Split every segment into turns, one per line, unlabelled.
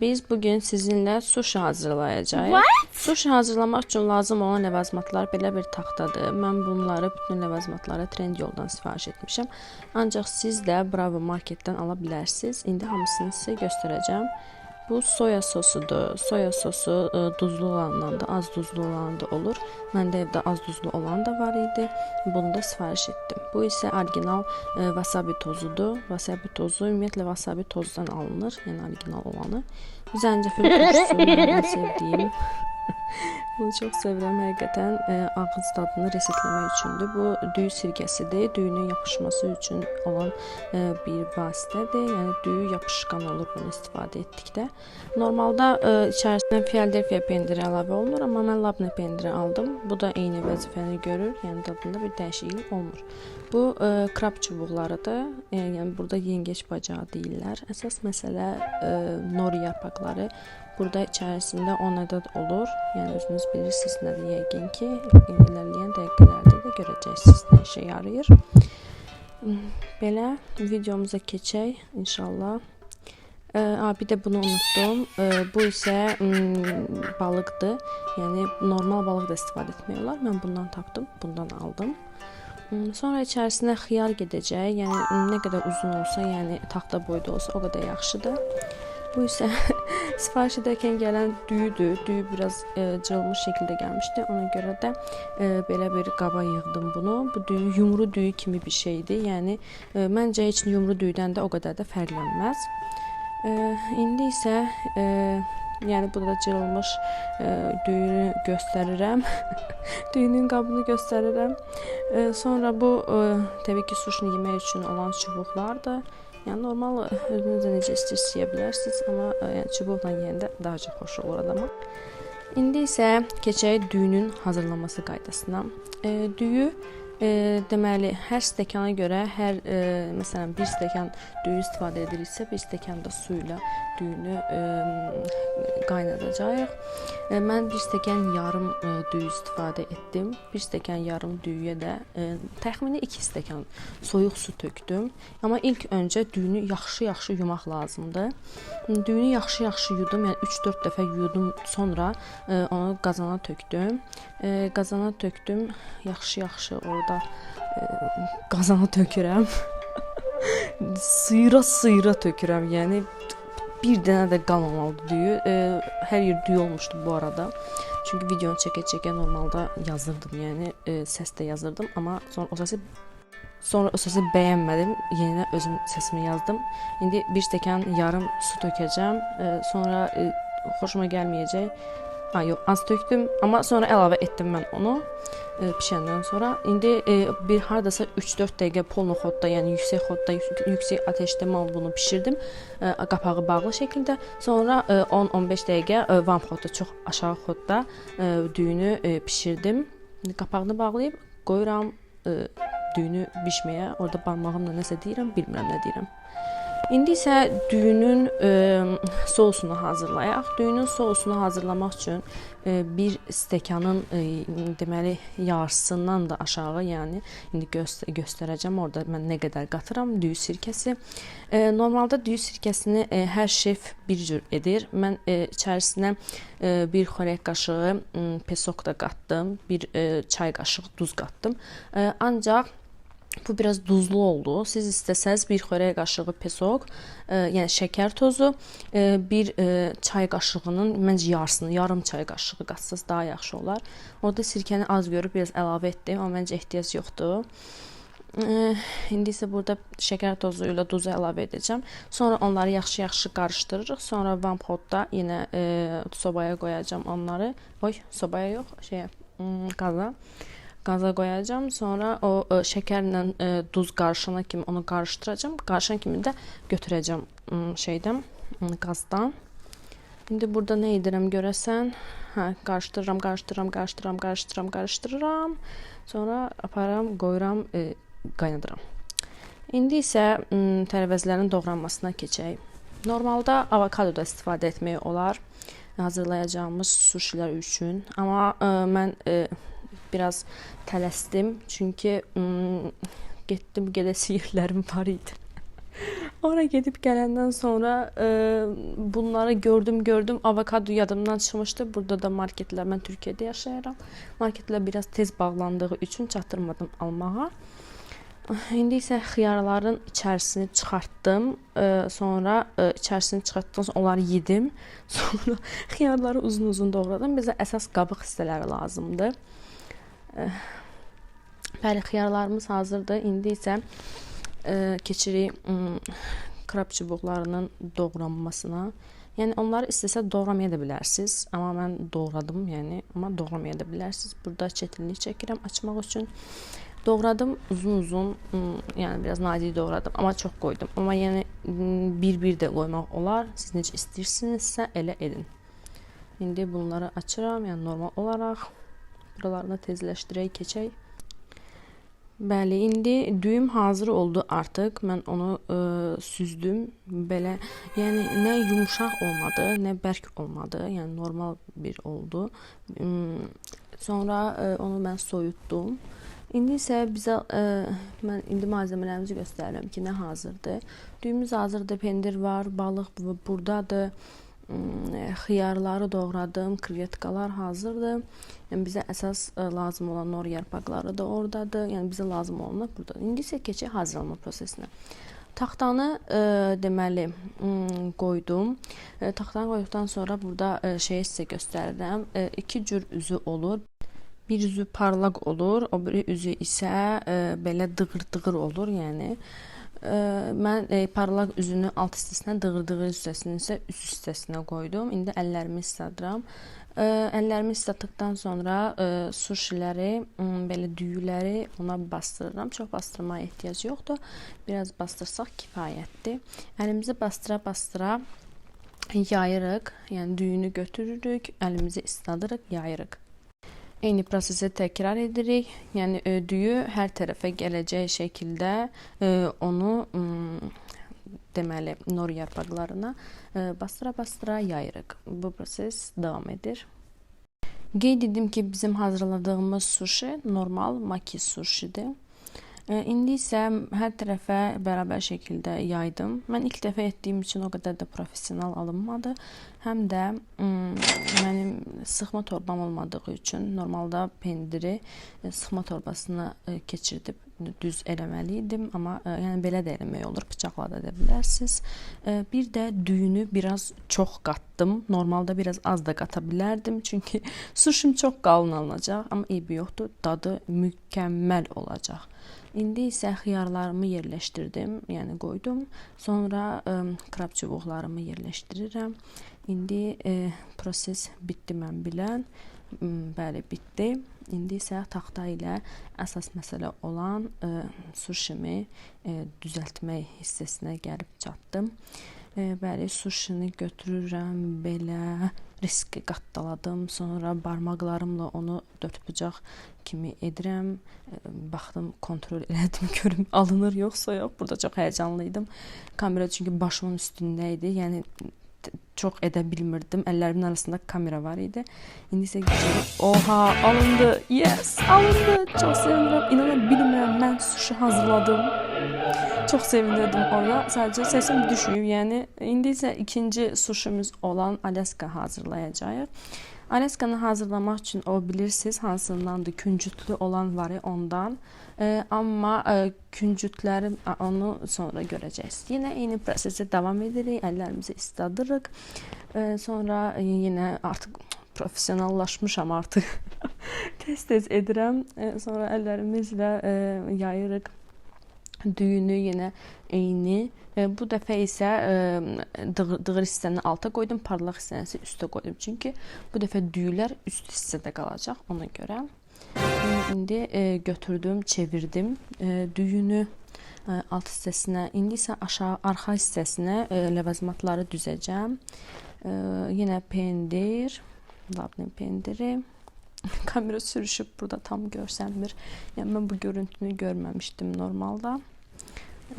Biz bugün sizinle sushi hazırlayacağız.
What?
Sushi hazırlamaq üçün lazım olan ləvazimatlar belə bir taxtadır. Mən bunları, bütün ləvazimatları Trendyoldan sifariş etmişəm. Ancaq siz də Bravo Marketdən ala bilərsiniz. İndi hamısını sizə göstərəcəm. Bu soya sosudur. Soya sosu e, duzlu olandan da, az duzlu olan da olur. Məndə evdə az duzlu olan da var idi. Bunu da sifariş etdim. Bu isə orijinal e, wasabi tozudur. Wasabi tozu ümumiyyətlə wasabi tozdan alınır, yəni orijinal olanı. Zəncəfil turşusu mənim ən sevdiyim. Bunu çox sevirəm həqiqətən. E, ağız dadını resetləmək üçündür. Bu düyü sirkəsidir. Düyünün yapışması üçün olan e, bir vasitədir. Yəni düyü yapışqan olur bunu istifadə etdikdə. Normalda e, içərisinə Philadelphia pendiri əlavə olunur, amma mən labne pendiri aldım. Bu da eyni vəzifəni görür. Yəni dadında bir dəyişiklik olmur. Bu e, krab çubuqlarıdır. E, yəni burada yengeç bacağı deyirlər. Əsas məsələ e, nori yarpaqları. Burada içərisində 10 ədəd olur. Yəni özünüz bilirsiniz nədir yəqin ki, ilerləyən dəqiqələrdə də görəcəksiniz nə işə yarayır. Belə videomuza keçək inşallah. Ə, a, bir də bunu unutdum. Ə, bu isə m, balıqdır. Yəni normal balıq da istifadə etmək olar. Mən bundan tapdım, bundan aldım. Sonra içərisinə xiyar gedəcək. Yəni nə qədər uzun olsa, yəni taxta boyda olsa o qədər yaxşıdır. Bu isə sifariş edərkən gələn düyüdür. Düyü biraz e, cırılmış şəkildə gəlmişdi. Ona görə də e, belə bir qaba yığdım bunu. Bu düyü yumru düyü kimi bir şeydir. Yəni e, məncə heç yumru düyüdən də o qədər də fərqlənməz. E, indi isə e, yəni burada cırılmış e, düyünü göstərirəm. Düyünün qabını göstərirəm. E, sonra bu e, təbii ki, suşunu yemək üçün olan çubuqlardır. Yəni normal özünüz də necə istəyirsiniz yeyə bilərsiniz, amma ə, yəni çubuqla yeyəndə daha çox xoş olur adama. İndi isə keçək düyünün hazırlanması qaydasına. E, düyü e, deməli hər stəkana görə hər e, məsələn 1 stəkan düyü istifadə ediriksə, 1 stəkan da su ilə düyünü e, qaynadacağıq. E, mən 1 stəkan yarım e, düyü istifadə etdim. 1 stəkan yarım düyüyə də e, təxmini 2 stəkan soyuq su tökdüm. Amma ilk öncə düyünü yaxşı-yaxşı yumaq lazımdır. Düyünü yaxşı-yaxşı yudum, yəni 3-4 dəfə yudum, sonra e, onu qazana tökdüm. E, qazana tökdüm. Yaxşı-yaxşı orada e, qazana tökürəm. sıyıra-sıyıra tökürəm. Yəni bir dənə də qalmamalıdır düyü. E, hər yer düyü olmuşdu bu arada. Çünki videonu çəkə-çəkə normalda yazırdım, yəni e, səs də yazırdım, amma sonra o səsi Sonra o səsi bəyənmədim. Yenə özüm səsimi yazdım. İndi 1 stəkan yarım su tökəcəm. E, sonra e, xoşuma gəlməyəcək. Ha, yox, az tökdüm, amma sonra əlavə etdim mən onu e, bişəndən sonra. İndi e, bir hardasa 3-4 dəqiqə polno xodda, yəni yüksək xodda, yüksək, atəşdə mən bunu bişirdim. E, qapağı bağlı şəkildə. Sonra e, 10-15 dəqiqə e, van xodda, çox aşağı xodda e, düyünü e, bişirdim. İndi qapağını bağlayıb qoyuram e, düyünü bişməyə. Orada barmağımla nəsə deyirəm, bilmirəm nə deyirəm. İndi isə düyünün e, sousunu hazırlayaq. Düyünün sousunu hazırlamaq üçün e, bir stəkanın e, deməli yarısından da aşağı, yəni indi göstər göstərəcəm orada mən nə qədər qatıram düyü sirkəsi. E, normalda düyü sirkəsini e, hər şef bir cür edir. Mən e, içərisinə e, bir xörək qaşığı m, pesok da qatdım, bir e, çay qaşığı duz qatdım. E, ancaq Bu biraz duzlu oldu. Siz istəsəz bir xörək qaşığı pesok, e, yəni şəkər tozu, e, bir e, çay qaşığının məncə yarısını, yarım çay qaşığı qatsaz daha yaxşı olar. Orada sirkəni az görüb biraz əlavə etdim, amma məncə ehtiyac yoxdur. E, İndi isə burada şəkər tozu ilə duzu əlavə edəcəm. Sonra onları yaxşı-yaxşı qarışdırırıq. Sonra vampotda yenə e, sobaya qoyacağam onları. Oy, sobaya yox, şeyə, mm, qaza qaza qoyacağam. Sonra o ə, şəkərlə ə, duz qarışana kimi onu qarışdıracağam. Qarışan kimi də götürəcəm ə, şeydən, ə, qazdan. İndi burada nə edirəm görəsən? Hə, qarışdırıram, qarışdırıram, qarışdırıram, qarışdırıram, qarışdırıram. Sonra aparıram, qoyuram, ə, qaynadıram. İndi isə ə, tərəvəzlərin doğranmasına keçək. Normalda avokado da istifadə etmək olar hazırlayacağımız suşilər üçün, amma ə, mən ə, biraz tələsdim. Çünki ım, getdim gedəsi yerlərim var idi. Oraya gidip gələndən sonra e, bunları gördüm, gördüm. Avokado yadımdan çıxmışdı. Burada da marketlər, mən Türkiyədə yaşayıram. Marketlər biraz tez bağlandığı üçün çatdırmadım almağa. İndi isə xiyarların içərisini çıxartdım. E, sonra e, içərisini çıxartdıqdan sonra onları yedim. Sonra xiyarları uzun-uzun doğradım. Bizə əsas qabıq hissələri lazımdır. E, bəli, xiyarlarımız hazırdır. İndi isə e, keçirik ım, krab çubuqlarının doğranmasına. Yəni onları istəsə doğramaya da bilərsiniz, amma mən doğradım, yəni amma doğramaya da bilərsiniz. Burada çətinlik çəkirəm açmaq üçün. Doğradım uzun-uzun, ım, yəni biraz nazik doğradım, amma çox qoydum. Amma yəni ım, bir-bir də qoymaq olar. Siz necə istəyirsinizsə elə edin. İndi bunları açıram, yəni normal olaraq buralarını tezləşdirək, keçək. Bəli, indi düyüm hazır oldu artıq. Mən onu ə, süzdüm. Belə, yəni nə yumşaq olmadı, nə bərk olmadı. Yəni normal bir oldu. Imm, Sonra ə, onu mən soyutdum. İndi isə bizə ə, mən indi malzəmələrimizi göstərirəm ki, nə hazırdır. Düyümüz hazırdır, pendir var, balıq bu- burdadır. Imm, Xiyarları doğradım, krevetkalar hazırdır. Yəni bizə əsas ə, lazım olan nor yarpaqları da ordadır. Yəni bizə lazım olanlar burdadır. İndi isə keçək hazırlanma prosesinə. Taxtanı ə, deməli ım, qoydum. Ə, taxtanı qoyduqdan sonra burada ə, şeyi sizə göstərirəm. Ə, iki cür üzü olur. Bir üzü parlaq olur, o biri üzü isə ə, belə dığır-dığır olur, yəni. Ə, mən ə, parlaq üzünü alt hissəsinə, dığır-dığır hissəsini isə üst hissəsinə qoydum. İndi əllərimi isladıram. Ə, əllərimi islatdıqdan sonra ə, suşiləri, belə düyüləri ona bastırıram. Çox bastırmaya ehtiyac yoxdur. Biraz bastırsaq kifayətdir. Əlimizi bastıra-bastıra yayırıq. Yəni düyünü götürürük, əlimizi isladırıq, yayırıq. Eyni prosesi təkrar edirik. Yəni ə, düyü hər tərəfə gələcək şəkildə ə, onu deməli nor yarpaqlarına ə, bastıra-bastıra yayırıq. Bu proses davam edir. Qeyd edim ki, bizim hazırladığımız suşi normal maki suşidir. E, İndi isə hər tərəfə bərabər şəkildə yaydım. Mən ilk dəfə etdiyim üçün o qədər də professional alınmadı. Həm də mənim sıxma torbam olmadığı üçün normalda pendiri e, sıxma torbasına e, keçirdib düz eləməli idim, amma e, yəni belə də eləmək olur, bıçaqla da edə bilərsiniz. Bir də düyünü biraz çox qatdım. Normalda biraz az da qata bilərdim, çünki suşim çox qalın alınacaq, amma eybi yoxdur, dadı mükəmməl olacaq. İndi isə xiyarlarımı yerləşdirdim, yəni qoydum. Sonra ə, krab çubuqlarımı yerləşdirirəm. İndi ə, proses bitdi mən bilən. Bəli, bitdi. İndi isə taxta ilə əsas məsələ olan ə, suşimi ə, düzəltmək hissəsinə gəlib çatdım. E, bəli, suşini götürürəm belə riski qattaladım. Sonra barmaqlarımla onu dörd bucaq kimi edirəm. E, Baxdım, kontrol elədim, görüm alınır yoxsa yox. Burada çox həyəcanlı idim. Kamera çünki başımın üstündə idi. Yəni çox edə bilmirdim. Əllərimin arasında kamera var idi. İndi isə. Oha, alındı. Yes, alındı. Çox sevinirəm. İnana bilmirəm. Mən suşi hazırladım. Çox sevinirdim orada. Sadəcə səsim düşüb. Yəni indi isə ikinci suşimiz olan Alyaska hazırlayacağıq. Alyaskanı hazırlamaq üçün o bilirsiniz hansındandır? Küncütlü olan var ya ondan. Ee, amma e, küncütləri onu sonra görəcəksiniz. Yenə eyni prosesə davam edirik. Əllərimizi isladırıq. Ee, sonra e, yenə artıq professionallaşmışam artıq. Tez-tez edirəm. Ee, sonra əllərimizlə e, yayırıq düyünü yenə eyni. E, bu dəfə isə e, dığır, dığır hissəni alta qoydum, parlaq hissəni isə üstə qoydum. Çünki bu dəfə düyülər üst hissədə qalacaq ona görə. İndi e, götürdüm, çevirdim e, düyünü e, alt hissəsinə. İndi isə aşağı arxa hissəsinə e, ləvazimatları düzəcəm. E, yenə pendir, labne pendiri. Kamera sürüşüb burada tam görsənmir. Yəni mən bu görüntünü görməmişdim normalda.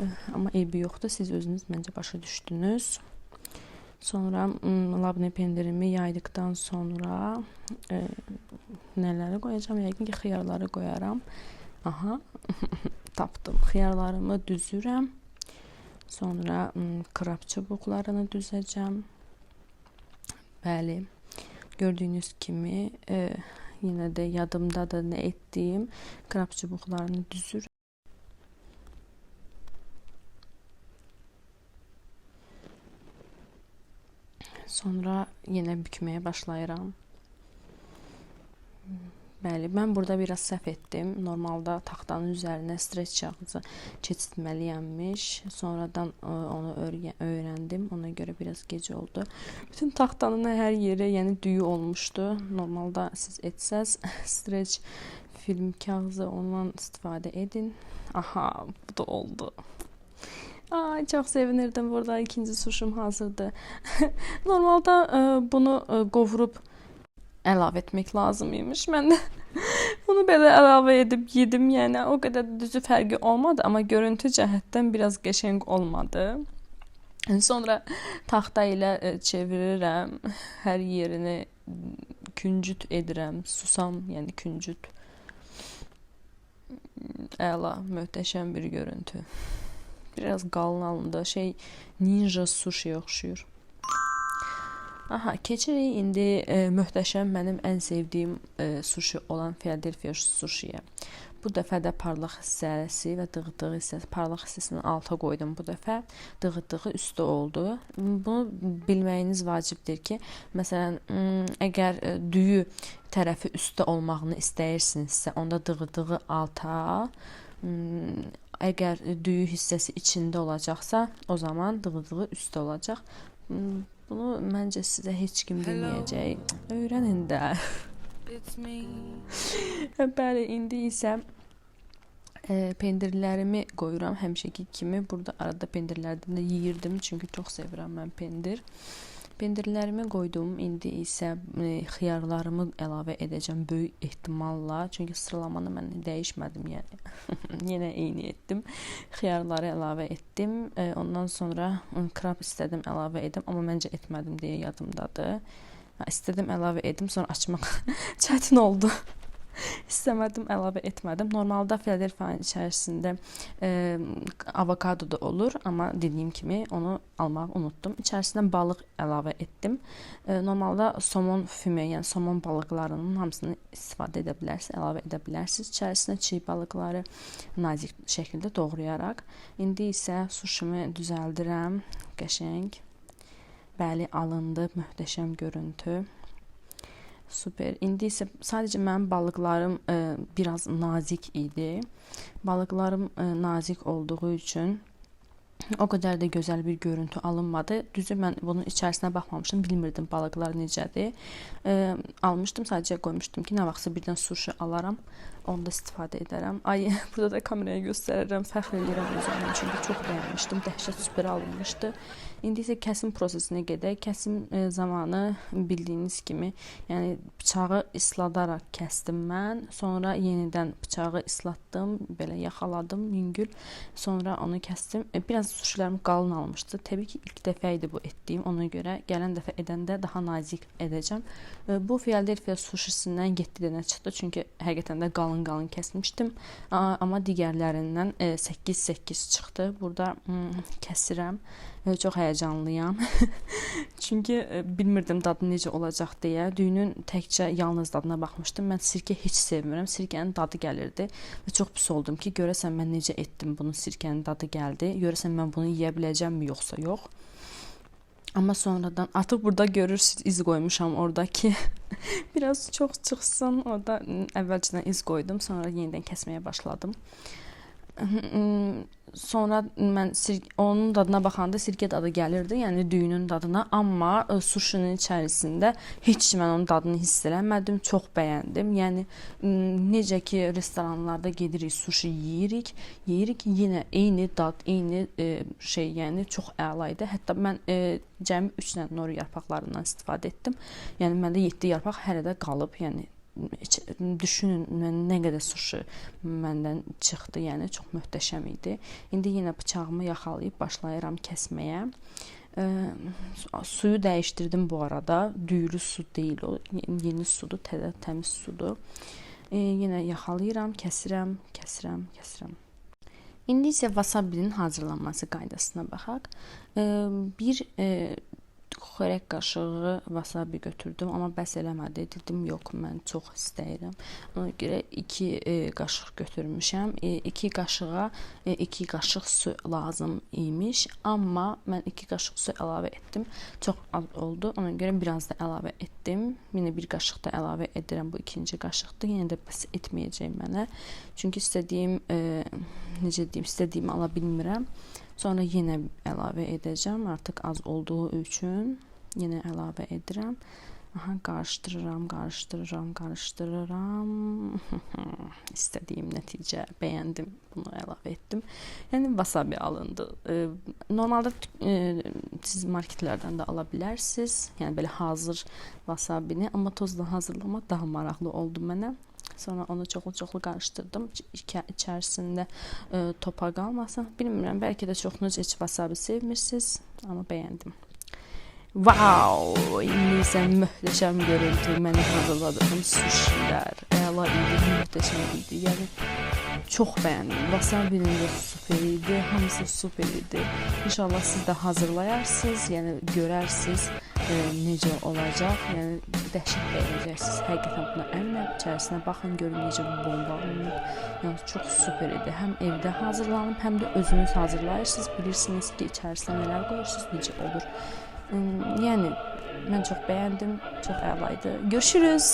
Eh, Amma eybi yoxdur. Siz özünüz məncə başa düşdünüz. Sonra mm, labne pendirimi yaydıqdan sonra e, nələri qoyacağam? Yəqin ki, xiyarları qoyaram. Aha, tapdım. Xiyarlarımı düzürəm. Sonra ım, krab çubuqlarını düzəcəm. Bəli. Gördüyünüz kimi e, yenə də yadımdadır nə etdiyim. Krab çubuqlarını düzür. Sonra yenə bükməyə başlayıram. Bəli, mən burada biraz səhv etdim. Normalda taxtanın üzərinə streç kağızı keçirtməliyəmmiş. Sonradan ə, onu öyrə- öyrəndim. Ona görə biraz gec oldu. Bütün taxtanın hər yeri, yəni düyü olmuşdu. Normalda siz etsəz streç film kağızı ondan istifadə edin. Aha, bu da oldu. Ay, çox sevinirdim. Burada ikinci suşum hazırdır. Normalda ə, bunu ə, qovurub əlavə etmək lazım imiş. Mən də bunu belə əlavə edib yedim. Yəni o qədər də düzü fərqi olmadı, amma görüntü cəhətdən biraz qəşəng olmadı. Sonra taxta ilə e, çevirirəm. Hər yerini küncüt edirəm. Susam, yəni küncüt. Əla, möhtəşəm bir görüntü. Biraz qalın alındı. Şey ninja sushi oxşuyur. Aha, keçirik indi e, möhtəşəm mənim ən sevdiyim e, sushi olan Philadelphia sushiyə. Bu dəfə də parlaq hissəsi və dığıdığı hissəsi, parlaq hissəsini alta qoydum bu dəfə. Dığıdığı üstə oldu. Bunu bilməyiniz vacibdir ki, məsələn, əgər e, düyü tərəfi üstə olmağını istəyirsinizsə, onda dığıdığı alta, əgər düyü hissəsi içində olacaqsa, o zaman dığıdığı üstə olacaq. M, Bunu məncə sizə heç kim deməyəcək. Öyrənin də. Bəli, indi isə e, pendirlərimi qoyuram həmişəki kimi. Burada arada pendirlərdən də yeyirdim, çünki çox sevirəm mən pendir. Pendirlərimi qoydum. İndi isə e, xiyarlarımı əlavə edəcəm böyük ehtimalla, çünki sıralamanı mən dəyişmədim, yəni. Yenə eyni etdim. Xiyarları əlavə etdim. E, ondan sonra e, krab istədim əlavə edim, amma məncə etmədim deyə yadımdadır. İstədim əlavə edim, sonra açmaq çətin oldu. İstəmədim, əlavə etmədim. Normalda Philadelphia içərisində e, avokado da olur, amma dediyim kimi onu almağı unutdum. İçərisinə balıq əlavə etdim. E, normalda somon füme, yəni somon balıqlarının hamısını istifadə edə bilərsiniz, əlavə edə bilərsiniz. İçərisinə çiy balıqları nazik şəkildə doğrayaraq. İndi isə suşimi düzəldirəm. Qəşəng. Bəli, alındı. Möhtəşəm görüntü. Super. İndi isə sadəcə mənim balıqlarım ə, biraz nazik idi. Balıqlarım ə, nazik olduğu üçün o qədər də gözəl bir görüntü alınmadı. Düzü mən bunun içərisinə baxmamışdım, bilmirdim balıqlar necədir. Ə, almışdım, sadəcə qoymuşdum ki, nə vaxtsa birdən sushi alaram, onda istifadə edərəm. Ay, burada da kameraya göstərirəm, fəxr edirəm özümlə, çünki çox bəyənmişdim, dəhşət super alınmışdı. İndi isə kəsim prosesinə gedək. Kəsim e, zamanı bildiyiniz kimi, yəni bıçağı isladaraq kəsdim mən. Sonra yenidən bıçağı islatdım, belə yaxaladım yüngül. Sonra onu kəsdim. E, biraz suşilərim qalın almışdı. Təbii ki, ilk dəfə idi bu etdiyim. Ona görə gələn dəfə edəndə daha nazik edəcəm. E, bu Philadelphia suşisindən 7 dənə çıxdı, çünki həqiqətən də qalın-qalın kəsmişdim. A, amma digərlərindən 8-8 çıxdı. Burada mm, kəsirəm. E, Çox həyəcanlıyam. Çünki e, bilmirdim dadı necə olacaq deyə. Düyünün təkcə yalnız dadına baxmışdım. Mən sirkə heç sevmirəm. Sirkənin dadı gəlirdi və çox pis oldum ki, görəsən mən necə etdim bunu, sirkənin dadı gəldi. Görəsən mən bunu yeyə biləcəmmi yoxsa yox. Amma sonradan artıq burada görürsüz iz qoymuşam oradakı biraz çox çıxsın. Orada əvvəlcədən iz qoydum, sonra yenidən kəsməyə başladım. Sonra mən onun dadına baxanda sirkə dadı gəlirdi, yəni düyünün dadına, amma ə, suşinin içərisində heç mən onun dadını hiss eləmədim, çox bəyəndim. Yəni necə ki restoranlarda gedirik, suşi yeyirik, yeyirik, yenə eyni dad, eyni ə, şey, yəni çox əla idi. Hətta mən ə, cəmi 3 dənə nor yarpaqlarından istifadə etdim. Yəni məndə 7 yarpaq hələ də qalıb, yəni düşünün nə qədər suşi məndən çıxdı, yəni çox möhtəşəm idi. İndi yenə bıçağımı yaxalayıb başlayıram kəsməyə. Ə, su- suyu dəyişdirdim bu arada. Düyülü su deyil o, ye- yeni sudur, təzə təmiz sudur. E, yenə yaxalayıram, kəsirəm, kəsirəm, kəsirəm. İndi isə wasabinin hazırlanması qaydasına baxaq. E, Bir e, xörək qaşığı wasabi götürdüm, amma bəs eləmədi. Dedim, yox, mən çox istəyirəm. Ona görə 2 e, qaşıq götürmüşəm. 2 qaşığa 2 qaşıq su lazım imiş, amma mən 2 qaşıq su əlavə etdim. Çox az oldu. Ona görə biraz da əlavə etdim. Yenə bir qaşıq da əlavə edirəm. Bu ikinci qaşıqdır. Yenə də bəs etməyəcək mənə. Çünki istədiyim e, necə deyim, istədiyimi ala bilmirəm. Sonra yenə əlavə edəcəm. Artıq az olduğu üçün yenə əlavə edirəm. Aha, qarışdırıram, qarışdırıram, qarışdırıram. İstədiyim nəticə, bəyəndim, bunu əlavə etdim. Yəni wasabi alındı. E, normalda siz marketlərdən də ala bilərsiniz. Yəni belə hazır wasabini, amma tozla hazırlamaq daha maraqlı oldu mənə. Sonra onu çoxlu-çoxlu qarışdırdım. İçə- İçərisində e, topa qalmasın. Bilmirəm, bəlkə də çoxunuz heç wasabi sevmirsiniz, amma bəyəndim. Wow! İndi isə möhtəşəm görüntü. Mənim hazırladığım suşilər. Əla idi, möhtəşəm idi. Yəni çox bəyəndim. Wasabinin də super idi, hamısı super idi. İnşallah siz də hazırlayarsınız, yəni görərsiniz e, necə olacaq. Yəni dəhşət bəyənəcəksiniz. Həqiqətən buna əminəm. İçərisinə baxın, görün necə bu bomba olunub. Yəni çox super idi. Həm evdə hazırlanıb, həm də özünüz hazırlayırsınız. Bilirsiniz ki, içərisinə nələr qoyursunuz, necə olur. Yəni mən çox bəyəndim. Çox əla idi. Görüşürüz.